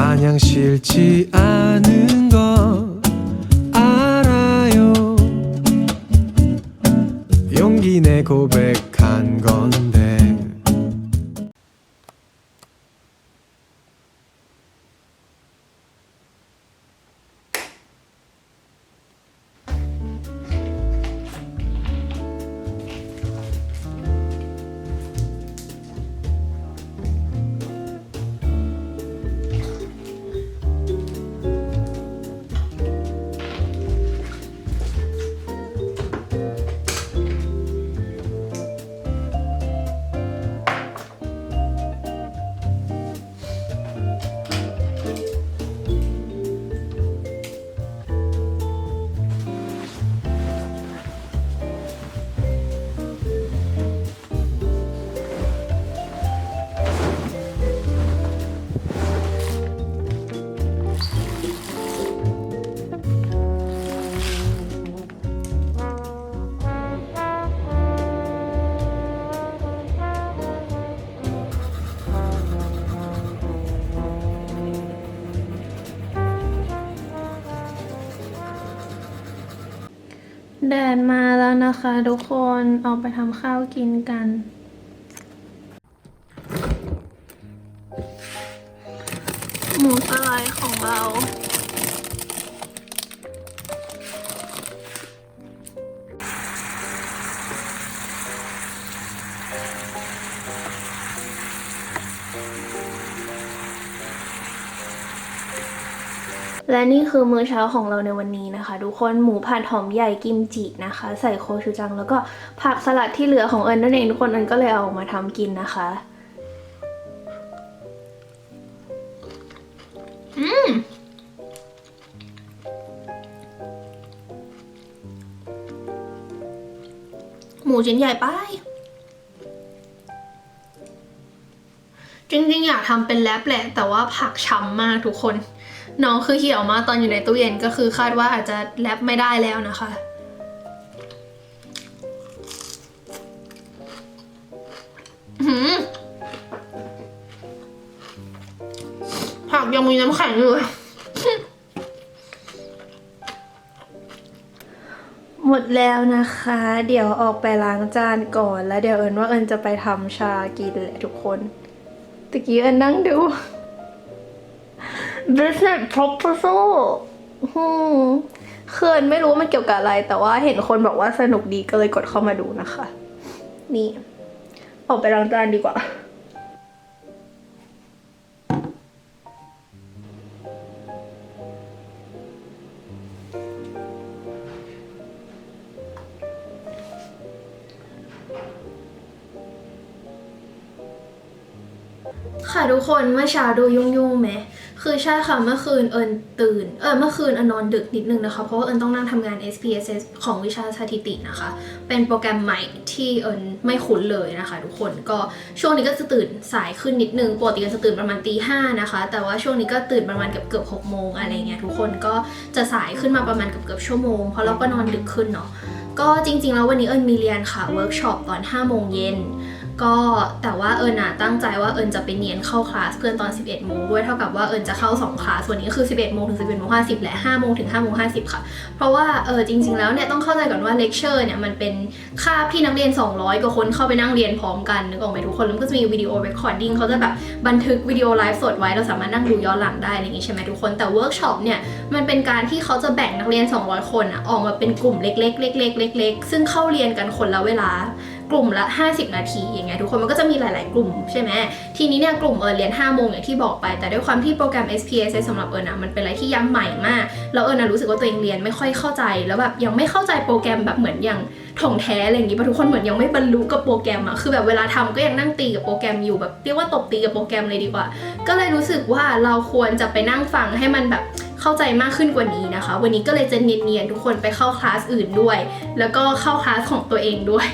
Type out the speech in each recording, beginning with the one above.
마냥 싫지 않은 거 알아요. 용기 내 고백한 건 แดดมาแล้วนะคะทุกคนออกไปทำข้าวกินกัน หมูสไลด์ของเรา และนี่คือมื้อเช้าของเราในวันนี้นะคะทุกคนหมูผัดหอมใหญ่กิมจินะคะ ใส่โคชูจัง แล้วก็ผักสลัดที่เหลือของเอิญนั่นเองทุกคนเอิญก็เลยเอามาทำกินนะคะอืมหมูชิ้นใหญ่ไปจริงๆ อยากทำเป็นแรปแหละ แต่ว่าผักช้ำมากทุกคน น้องคือเหี่ยวมากตอนอยู่ในตู้เย็นก็คือคาดว่าอาจจะแรปไม่ได้แล้วนะคะหือผักยังมีน้ำแข็งอยู่เลยหมดแล้วนะคะ เดี๋ยวออกไปล้างจานก่อน แล้วเดี๋ยวเอิญว่าเอิญจะไปทำชากินแหละทุกคนตะกี้เอิญนั่งดู business proposal อืมเคินไม่รู้ว่ามันเกี่ยวกับอะไร แต่ว่าเห็นคนบอกว่าสนุกดีก็เลยกดเข้ามาดูนะคะ นี่ ออกไปล้างจานดีกว่าค่ะทุกคนเมื่อเช้าดูยุ่งๆไหม คือใช่ค่ะเมื่อคืนเอิญตื่นเออเมื่อคืนเอิญนอนดึกนิดนึงนะคะ เพราะว่าเอิญต้องนั่งทำงาน SPSS ของวิชาสถิตินะคะ เป็นโปรแกรมใหม่ที่เอิญไม่คุ้นเลยนะคะ ทุกคนก็ช่วงนี้ก็จะตื่นสายขึ้นนิดนึงปกติก็จะตื่นประมาณตีห้านะคะ แต่ว่าช่วงนี้ก็ตื่นประมาณเกือบเกือบหกโมงอะไรเงี้ยทุกคนก็จะสายขึ้นมาประมาณเกือบเกือบชั่วโมงเพราะเราก็นอนดึกขึ้นเนาะก็จริงๆแล้ววันนี้เอิญมีเรียนค่ะเวิร์กช็อปตอน5โมงเย็น ก็แต่ว่าเอิญน่ะตั้งใจว่าเอิญจะไปเนียนเข้าคลาสเพื่อนตอน 11โมงด้วยเท่ากับว่าเอิญจะเข้า2คลาสวันนี้ก็คือ 11โมงถึง 11โมง50 และ5โมงถึง5โมง50 ค่ะ เพราะว่าเออจริง ๆ แล้วเนี่ยต้องเข้าใจก่อนว่าเลคเชอร์เนี่ยมันเป็นคาบที่นักเรียน 200กว่าคนเข้าไปนั่งเรียนพร้อมกันนึกออกไหมทุกคนแล้วก็จะมีวิดีโอเรคคอร์ดิ้งเขาจะแบบบันทึกวิดีโอไลฟ์สดไว้เราสามารถนั่งดูย้อนหลังได้อะไรอย่างงี้ใช่ไหมทุกคนแต่เวิร์กช็อปเนี่ยมันเป็นการที่เขาจะแบ่งนักเรียน 200 คนอะออกมาเป็นกลุ่มเล็กๆเล็กๆเล็กๆซึ่งเข้าเรียนกันคนละเวลา กลุ่มละ 50 นาทีอย่างเงี้ยทุกคนมันก็จะมีหลาย ๆ กลุ่มใช่ไหมทีนี้เนี่ยกลุ่มเอิญเรียน5โมงอย่างที่บอกไป แต่ด้วยความที่โปรแกรม SPS สำหรับเอิญอะมันเป็นอะไรที่ย้ำใหม่มากแล้วเอิญอะรู้สึกว่าตัวเองเรียนไม่ค่อยเข้าใจ แล้วแบบยังไม่เข้าใจโปรแกรมแบบเหมือนอย่างถ่องแท้อะไรอย่างงี้ป่ะทุกคนเหมือนยังไม่บรรลุกับโปรแกรมอะคือแบบเวลาทำก็ยังนั่งตีกับโปรแกรมอยู่แบบเรียกว่าตบตีกับโปรแกรมเลยดีกว่า ก็เลยรู้สึกว่าเราควรจะไปนั่งฟังให้มันแบบเข้าใจมากขึ้นกว่านี้นะคะ วันนี้ก็เลยจะเนียนๆทุกคนไปเข้าคลาสอื่นด้วย แล้วก็เข้าคลาสของตัวเองด้วย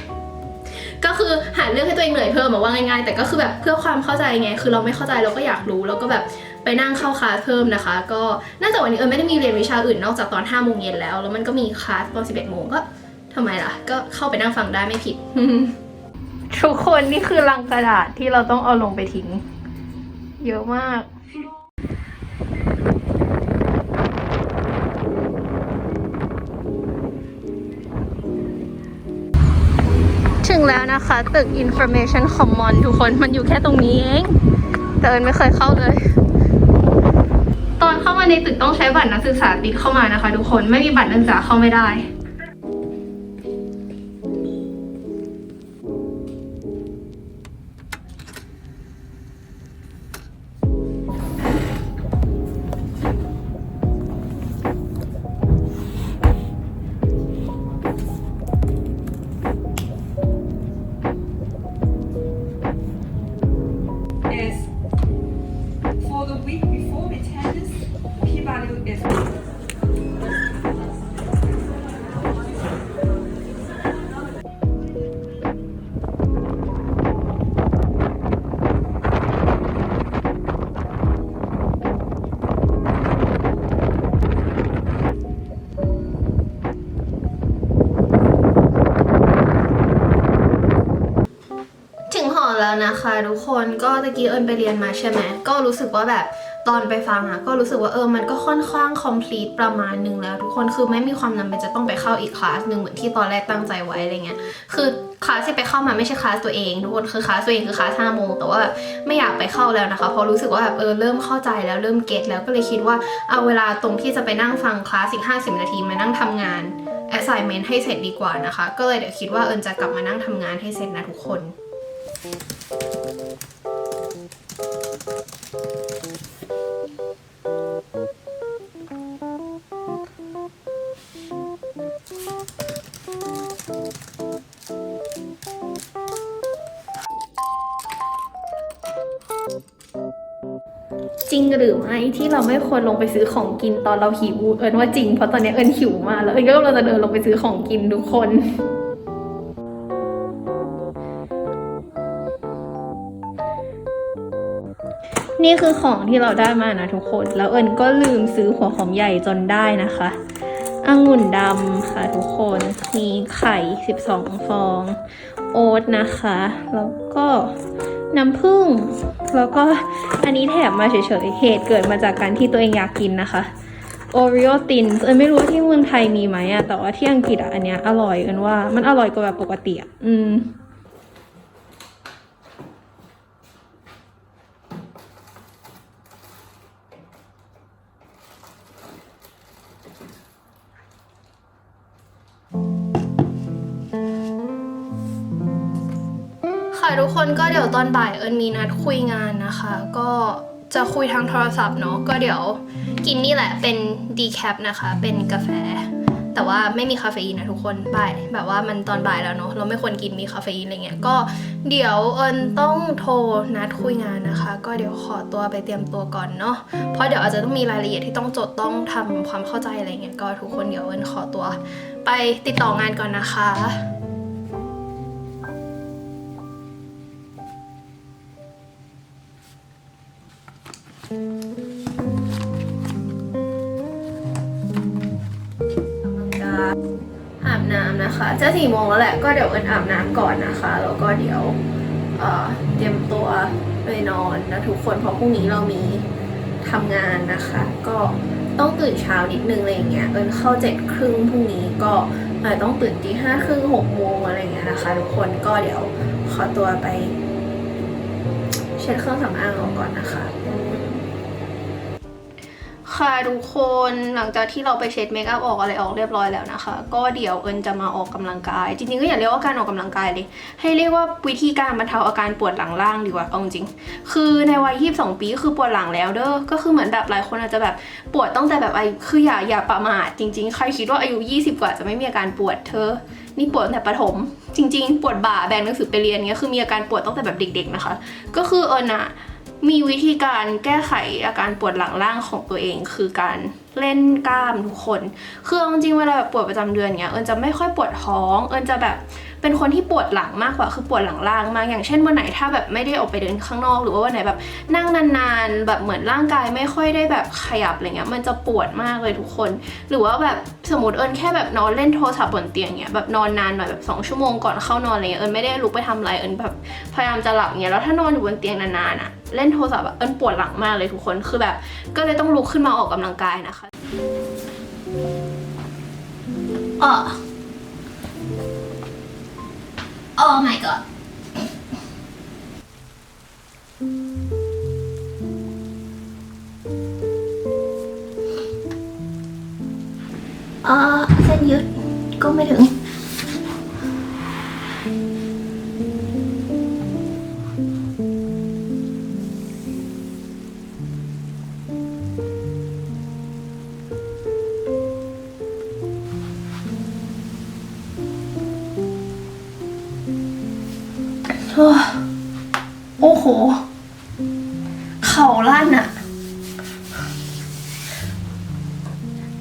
ก็คือหาเรื่องให้ตัวเองเหนื่อยเพิ่มมาว่าง่ายๆ แต่ก็คือแบบเพื่อความเข้าใจไง คือเราไม่เข้าใจเราก็อยากรู้แล้วก็แบบไปนั่งเข้าคลาสเพิ่มนะคะ ก็น่าจะวันนี้เออไม่ได้มีเรียนวิชาอื่นนอกจากตอน5โมงเย็นแล้ว แล้วมันก็มีคลาสตอน11โมงก็ทำไมล่ะ ก็เข้าไปนั่งฟังได้ไม่ผิด ทุกคนนี่คือลังกระดาษที่เราต้องเอาลงไปทิ้ง เยอะมาก แล้วนะคะ ตึก Information Common ทุกคนมันอยู่แค่ตรงนี้เองแต่เอิญไม่เคยเข้าเลย ตอนเข้ามาในตึกต้องใช้บัตรนักศึกษาติดเข้ามานะคะ ทุกคนไม่มีบัตรนักศึกษาเข้าไม่ได้ is for the week before the tennis, p value is นะคะทุกคนก็ตะกี้เอิญไปเรียนมาใช่ไหมก็รู้สึกว่าแบบตอนไปฟังอะก็รู้สึกว่าเออมันก็ค่อนข้าง complete ประมาณหนึ่งแล้ว ทุกคนคือไม่มีความจำเป็นจะต้องไปเข้าอีกคลาสหนึ่งเหมือนที่ตอนแรกตั้งใจไว้อะไรเงี้ยคือคลาสที่ไปเข้ามาไม่ใช่คลาสตัวเองทุกคนคือคลาสตัวเองคือคลาสห้าโมงแต่ว่าไม่อยากไปเข้าแล้วนะคะเพราะรู้สึกว่าแบบเออเริ่มเข้าใจแล้วเริ่มเก็ตแล้วก็เลยคิดว่าเอาเวลาตรงที่จะไปนั่งฟังคลาสอีก50นาทีมานั่งทำงาน assignment ให้เสร็จดีกว่านะคะ ก็เลยเดี๋ยวคิดว่าเอิญจะกลับมานั่งทำงานให้เสร็จนะทุกคน จริงหรือไม่ที่เราไม่ควรลงไปซื้อของกินตอนเราหิว เอิญว่าจริงเพราะตอนนี้เอิญหิวมากแล้วเอิญก็กำลังจะเดินลงไปซื้อของกินทุกคน นี่คือของที่เราได้มานะทุกคน แล้วเอิญก็ลืมซื้อหัวหอมใหญ่จนได้นะคะองุ่นดำค่ะทุกคน มีไข่ 12 ฟอง โอ๊ตนะคะ แล้วก็น้ำผึ้ง แล้วก็อันนี้แถมมาเฉยๆ เหตุเกิดมาจากการที่ตัวเองอยากกินนะคะโอริโอตินเอิญไม่รู้ว่าที่เมืองไทยมีไหมอะแต่ว่าที่อังกฤษอะอันเนี้ยอร่อยเอิญว่ามันอร่อยกว่าแบบปกติอะอืม ตอนบ่ายเอิญมีนัดคุยงานนะคะ ก็จะคุยทางโทรศัพท์เนาะก็เดี๋ยวกินนี่แหละเป็นดีแคปนะคะ เป็นกาแฟ แต่ว่าไม่มีคาเฟอีนนะทุกคนบ่ายแบบว่ามันตอนบ่ายแล้วเนาะเราไม่ควรกินมีคาเฟอีนอะไรเงี้ยก็เดี๋ยวเอิญต้องโทรนัดคุยงานนะคะ ก็เดี๋ยวขอตัวไปเตรียมตัวก่อนเนาะเพราะเดี๋ยวอาจจะต้องมีรายละเอียดที่ต้องจดต้องทำความเข้าใจอะไรเงี้ยก็ทุกคนเดี๋ยวเอิญขอตัว ไปติดต่องานก่อนนะคะ อาบน้ำนะคะ จะสี่โมงแล้วแหละ ก็เดี๋ยวเอิญอาบน้ำก่อนนะคะ แล้วก็เดี๋ยวเเตรียมตัวไปนอนนะทุกคน เพราะพรุ่งนี้เรามีทำงานนะคะ ก็ต้องตื่นเช้านิดนึงอะไรอย่างเงี้ย เอิญเข้าเจ็ดครึ่งพรุ่งนี้ก็อาจจะต้องตื่นตีห้าครึ่งหกโมงอะไรอย่างเงี้ยนะคะ ทุกคน ก็เดี๋ยวขอตัวไป เช็ดเครื่องสำอางออกก่อนนะคะ ค่ะทุกคนหลังจากที่เราไปเช็ดเมคอัพออกอะไรออกเรียบร้อยแล้วนะคะ ก็เดี๋ยวเอิญจะมาออกกำลังกาย จริงๆก็อย่าเรียกว่าการออกกำลังกายเลย ให้เรียกว่าวิธีการบรรเทาอาการปวดหลังล่างดีกว่าเอาจริงคือในวัย 22 ปีคือปวดหลังแล้วเด้อก็คือเหมือนแบบหลายคนอาจจะแบบปวดตั้งแต่แบบไอคืออย่าอย่าประมาทจริง ๆ ใครคิดว่าอายุ 20 กว่าจะไม่มีอาการปวดเธอนี่ปวดตั้งแต่ประถม จริง ๆ ปวดบ่าแบกหนังสือไปเรียนเงี้ยคือมีอาการปวดตั้งแต่แบบเด็ก ๆนะคะ ก็คือเอิญอะ มีวิธีการแก้ไขอาการปวดหลังล่างของตัวเอง คือการ เล่นกล้ามทุกคนคือเอาจริงเวลาแบบปวดประจำเดือนเนี้ยเอิญจะไม่ค่อยปวดท้อง เอิญจะแบบเป็นคนที่ปวดหลังมากกว่าคือปวดหลังล่างมากอย่างเช่นวันไหนถ้าแบบไม่ได้ออกไปเดินข้างนอกหรือว่าวันไหนแบบนั่งนานๆ แบบเหมือนร่างกายไม่ค่อยได้แบบขยับอะไรเงี้ยมันจะปวดมากเลยทุกคน หรือว่าแบบสมมติเอิญแค่แบบนอนเล่นโทรศัพท์บนเตียงเนี้ยแบบนอนนานหน่อยแบบสองชั่วโมงก่อนเข้านอนอะไรเงี้ยเอิญไม่ได้ลุกไปทำอะไรเอิญแบบพยายามจะหลับเงี้ยแล้วถ้านอนอยู่บนเตียงนานๆอะเล่นโทรศัพท์อะเอิญปวดหลังมากเลยทุกคนคือแบบ ก็เลยต้องลุกขึ้นมาออกกำลังกายนะคะ เออ Oh my god เออเส้น โอ้โห เข่าลั่นอะ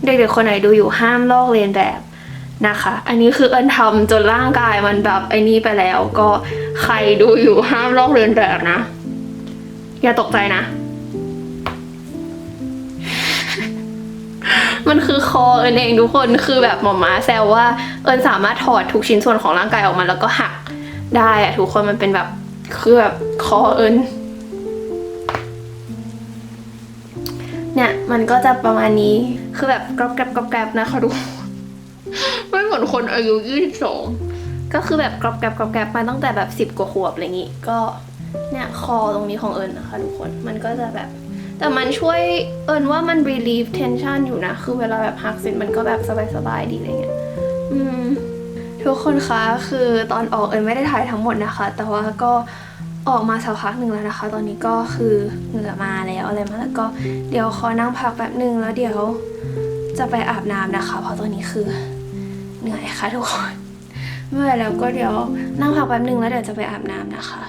เด็กๆคนไหนดูอยู่ห้ามลอกเลียนแบบนะคะ อันนี้คือเอินทำจนร่างกายมันแบบไอ้นี่ไปแล้วก็ใครดูอยู่ห้ามลอกเลียนแบบนะ อย่าตกใจนะ มันคือคอเอินเองทุกคนคือแบบหมอม้าแซวว่า เอินสามารถถอดทุกชิ้นส่วนของร่างกายออกมาแล้วก็หักได้อะทุกคนมันเป็นแบบ คือแบบคอเอินเนี่ยมันก็จะประมาณนี้คือแบบกรอบแกรบกรอบแกรบนะคะทุกคนไม่เหมือนคนอายุยี่สิบสองก็คือแบบกรอบแกรบกรอบแกรบมาตั้งแต่แบบสิบกว่าขวบอะไรอย่างงี้ ก็เนี่ยคอตรงนี้ของเอิญนะคะทุกคนมันก็จะแบบ แต่มันช่วยเอิญว่ามัน relieve tension อยู่นะ คือเวลาแบบหักเสร็จมันก็แบบสบายๆดีอะไรเงี้ยอืม ทุกคนคะคือตอนออกเอิญไม่ได้ถ่ายทั้งหมดนะคะ แต่ว่าก็ออกมาสักพักหนึ่งแล้วนะคะ ตอนนี้ก็คือเหงื่อมาแล้วอะไรมาแล้วก็เดี๋ยวขอนั่งพักแป๊บหนึ่งแล้วเดี๋ยวจะไปอาบน้ำนะคะ เพราะตอนนี้คือเหนื่อยค่ะทุกคนเมื่อแล้วก็เดี๋ยวนั่งพักแป๊บหนึ่งแล้วเดี๋ยวจะไปอาบน้ำนะคะ